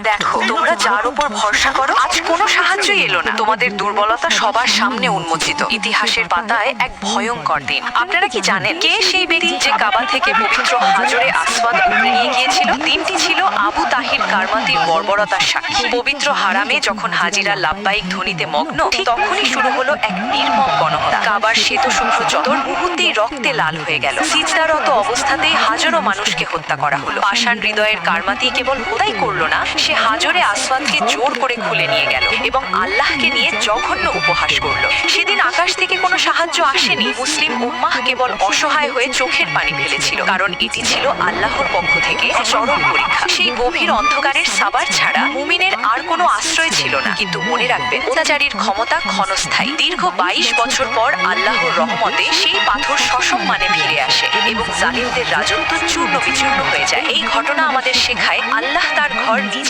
দেখো, তোমরা যার উপর ভরসা করো, আজ কোনো সাহায্যই এলো না। তোমাদের দুর্বলতা সবার সামনে উন্মোচিত। ইতিহাসের পাতায় এক ভয়ঙ্কর দিন। আপনারা কি জানেন কে সেই ব্যক্তি যে কাবা থেকে পবিত্র হাজরে আস্বাদ নিয়ে গিয়েছিল? দিনটি ছিল আবু তাহির কারমাতির বর্বরতার সাক্ষী। পবিত্র হারামে যখন হাজিরা লাভবাহিক ধ্বনিতে মগ্ন তখনই শুরু হলো এক নির্মম গণহত্যা। কাবার শ্বেত শুভ্র চদর মুহূর্তেই রক্তে লাল হয়ে গেল। সিজদারত অবস্থাতেই হাজারো মানুষকে হত্যা করা হলো। পাষাণ হৃদয়ের কারমাতি কেবল খোদাই করল না, সে হাজরে আসওয়াদকে জোর করে খুলে নিয়ে গেল এবং আল্লাহকে নিয়ে জঘন্য উপহাস করল। সেদিন আকাশ থেকে কোনো সাহায্য আসেনি, মুসলিম উম্মাহ কেবল অসহায় হয়ে চোখের পানি ফেলেছিল, কারণ এটি ছিল আল্লাহর পক্ষ থেকে চরম পরীক্ষা। সেই গভীর অন্ধকারের সাবার ছাড়া মুমিনের আর কোনো আশ্রয় ছিল না। কিন্তু মনে রাখবেন, অত্যাচারীর ক্ষমতা ক্ষণস্থায়ী। দীর্ঘ বাইশ বছর পর আল্লাহর রহমতে সেই পাথর সসম্মানে ফিরে আসে এবং জালিমদের রাজত্ব চূর্ণ বিচূর্ণ হয়ে যায়। এই ঘটনা আমাদের শেখায়, আল্লাহ তার ঘর নিজে